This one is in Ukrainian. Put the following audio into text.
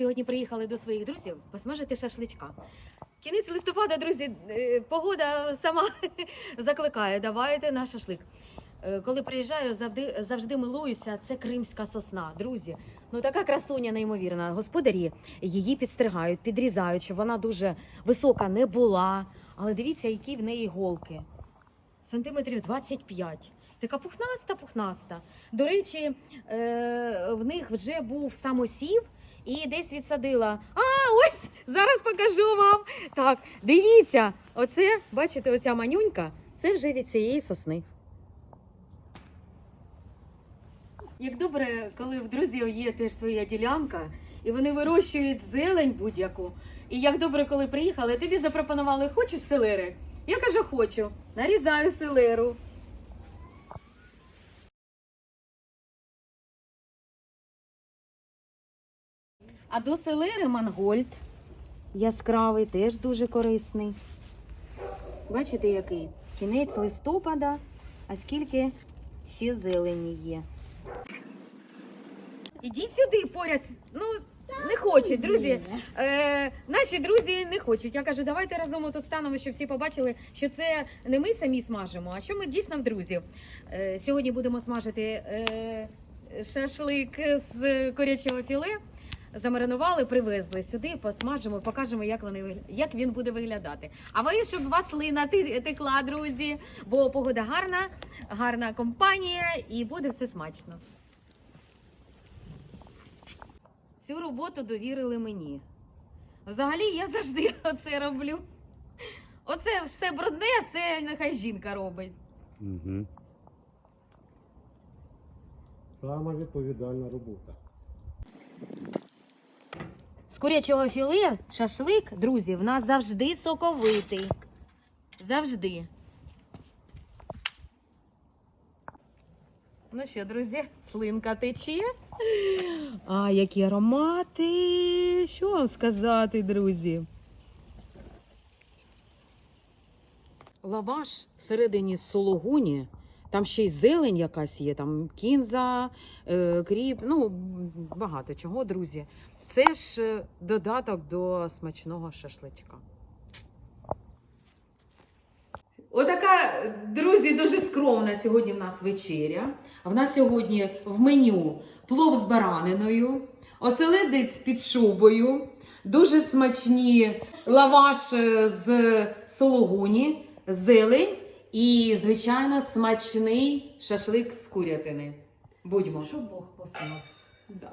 сьогодні приїхали до своїх друзів посмажити шашличка. Кінець листопада, друзі, е, погода сама закликає. Давайте на шашлик. Е, Коли приїжджаю, завжди, завжди милуюся. Це кримська сосна. Друзі, ну така красуня неймовірна. Господарі її підстригають, підрізають, щоб вона дуже висока не була. Але дивіться, які в неї голки. Сантиметрів 25. Така пухнаста, пухнаста. До речі, е, в них вже був самосів і десь відсадила. А, ось зараз покажу вам. Так, дивіться, оце, бачите, оця манюнька, це вже від цієї сосни. Як добре, коли в друзів є теж своя ділянка, і вони вирощують зелень будь-яку. І як добре, коли приїхали, тобі запропонували, хочеш селери? Я кажу, хочу. Нарізаю селеру. А до селери мангольд яскравий, теж дуже корисний. Бачите, який? Кінець листопада, а скільки ще зелені є. Ідіть сюди поряд. Ну, не хочуть, друзі. Е, наші друзі не хочуть. Я кажу, давайте разом тут станемо, щоб всі побачили, що це не ми самі смажимо, а що ми дійсно в друзів. Е, сьогодні будемо смажити е, шашлик з курячого філе. Замаринували, привезли сюди, посмажимо, покажемо, як вони як він буде виглядати. А ви, щоб вас лина текла, друзі, бо погода гарна, гарна компанія і буде все смачно. Цю роботу довірили мені. Взагалі, я завжди оце роблю. Оце все брудне, все нехай жінка робить. Угу. Сама відповідальна робота. З курячого філе шашлик, друзі, в нас завжди соковитий. Завжди. Ну що, друзі, слинка тече. А, які аромати. Що вам сказати, друзі? Лаваш всередині сологуні. Там ще й зелень якась є, там кінза, е, кріп, ну багато чого, друзі. Це ж е, додаток до смачного шашличка. Отака, друзі, дуже скромна сьогодні в нас вечеря. В нас сьогодні в меню плов з бараниною, оселедець під шубою, дуже смачні лаваш е, з сологуні, зелень і, звичайно, смачний шашлик з курятини. Будьмо. Що Бог послав. Да.